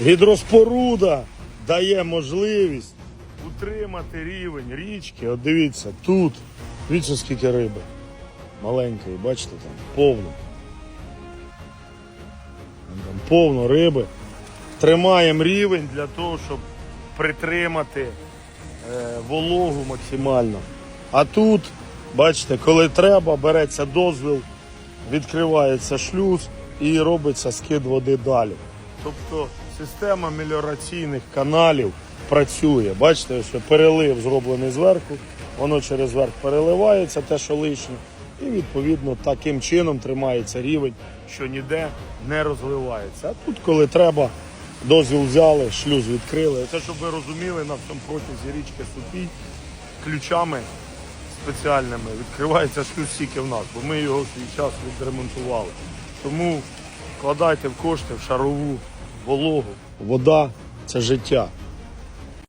Гідроспоруда дає можливість утримати рівень річки. От дивіться, тут. Дивіться, скільки риби. Маленької, бачите, там повно. Там повно риби. Тримаємо рівень для того, щоб притримати е, вологу максимально. А тут, бачите, коли треба, береться дозвіл, відкривається шлюз і робиться скид води далі. Тобто система меліораційних каналів працює. Бачите, що перелив зроблений зверху, воно через верх переливається, те, що лишнє, і відповідно таким чином тримається рівень, що ніде не розливається. А тут, коли треба, дозвіл взяли, шлюз відкрили. Це щоб ви розуміли, на всьому протязі річки Супій ключами спеціальними відкривається шлюз тільки в нас, бо ми його свій час відремонтували. Тому вкладайте в кошти в шарову вологу. Вода це життя.